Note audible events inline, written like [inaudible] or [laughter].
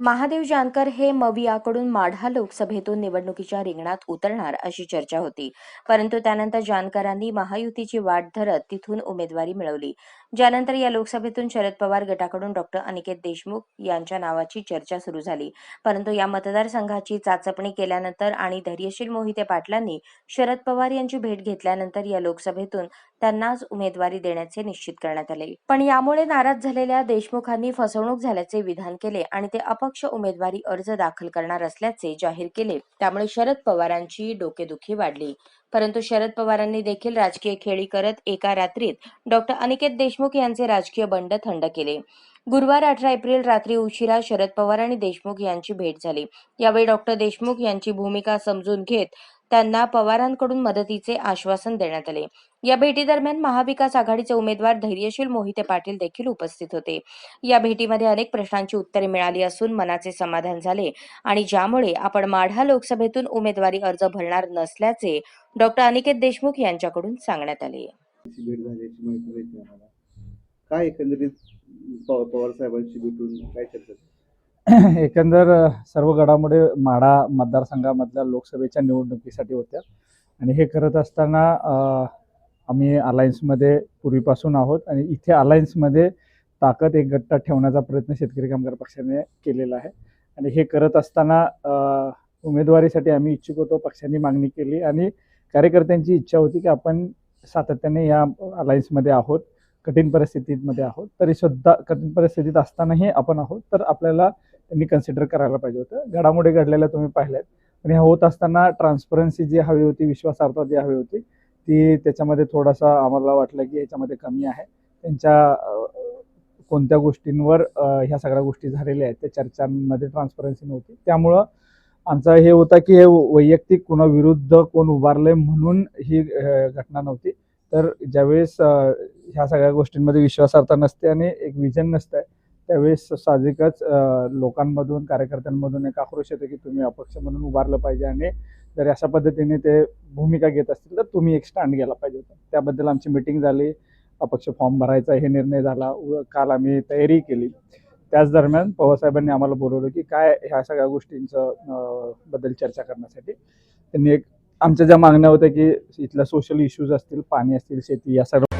महादेव जानकर हे मवियाकडून माढा लोकसभेतून निवडणुकीच्या रिंगणात उतरणार अशी चर्चा होती. परंतु त्यानंतर जानकरांनी महायुतीची वाट धरत तिथून उमेदवारी मिळवली. ज्यानंतर या लोकसभेतून शरद पवार गटाकडून डॉक्टर अनिकेत देशमुख यांच्या नावाची चर्चा सुरू झाली. परंतु या मतदारसंघाची चाचपणी केल्यानंतर आणि धैर्यशील मोहिते पाटलांनी शरद पवार यांची भेट घेतल्यानंतर या लोकसभेतून त्यांनाच उमेदवारी देण्याचे निश्चित करण्यात आले. पण यामुळे नाराज झालेल्या देशमुखांनी फसवणूक झाल्याचे विधान केले आणि ते अपक्ष उमेदवारी अर्ज दाखल करणार असल्याचे जाहीर केले. त्यामुळे शरद पवारांची डोकेदुखी वाढली. परंतु शरद पवारांनी देखील राजकीय खेळी करत एका रात्रीत डॉक्टर अनिकेत देशमुख यांचे राजकीय बंड थंड केले. गुरुवार अठरा एप्रिल रात्री उशिरा शरद पवार आणि देशमुख यांची भेट झाली. यावेळी डॉक्टर देशमुख यांची भूमिका समजून घेत त्यांना पवारांकडून मदतीचे आश्वासन देण्यात आले. या भेटीदरम्यान महाविकास आघाडीचे उमेदवार धैर्यशील मोहिते पाटील देखील उपस्थित होते. या भेटीमध्ये अनेक प्रश्नांची उत्तरे मिळाली असून मनाचे समाधान झाले आणि ज्यामुळे आपण माढा लोकसभेतून उमेदवारी अर्ज भरणार नसल्याचे डॉक्टर अनिकेत देशमुख यांच्याकडून सांगण्यात आले. काय एकंदरीत पवार साहेबांशी भेटून काय चर्चा [coughs] एकंदर सर्व घडामोडी माढा मतदारसंघामधल्या लोकसभेच्या निवडणुकीसाठी होत्या. आणि हे करत असताना आम्ही अलायन्समध्ये पूर्वीपासून आहोत आणि इथे अलायन्समध्ये ताकद एक गट्टा ठेवण्याचा प्रयत्न शेतकरी कामगार पक्षाने केलेला आहे. आणि हे करत असताना उमेदवारीसाठी आम्ही इच्छुक होतो पक्षांनी मागणी केली आणि कार्यकर्त्यांची इच्छा होती की आपण सातत्याने या अलायन्समध्ये आहोत कठीण परिस्थितीमध्ये आहोत तरी सुद्धा कठीण परिस्थितीत असतानाही आपण आहोत तर आपल्याला त्यांनी कन्सिडर करायला पाहिजे होतं. घडामोडी घडलेल्या तुम्ही पाहिल्यात. पण ह्या होत असताना ट्रान्सपरन्सी जी हवी होती विश्वासार्हता जी हवी होती ती त्याच्यामध्ये थोडासा आम्हाला वाटलं की याच्यामध्ये कमी आहे. त्यांच्या कोणत्या गोष्टींवर ह्या सगळ्या गोष्टी झालेल्या आहेत त्या चर्चांमध्ये ट्रान्सपरन्सी नव्हती. त्यामुळं आमचा हे होता की हे वैयक्तिक कोणाविरुद्ध कोण उभारलंय म्हणून ही घटना नव्हती. तर ज्यावेळेस ह्या सगळ्या गोष्टींमध्ये विश्वासार्हता नसते आणि एक विजन नसतं त्यावेळेस साहजिकच लोकांमधून कार्यकर्त्यांमधून एक आक्रोश येतो की तुम्ही अपक्ष म्हणून उभारलं पाहिजे आणि जर अशा पद्धतीने ते भूमिका घेत असतील तर तुम्ही एक स्टँड घ्यायला पाहिजे होता. त्याबद्दल आमची मिटिंग झाली अपक्ष फॉर्म भरायचा हे निर्णय झाला व काल आम्ही तयारी केली. त्याच दरम्यान पवारसाहेबांनी आम्हाला बोलवलं की काय ह्या सगळ्या गोष्टींचं बद्दल चर्चा करण्यासाठी. त्यांनी एक आमच्या ज्या मागण्या होत्या की इथल्या सोशल इश्यूज असतील पाणी असतील शेती या सगळ्या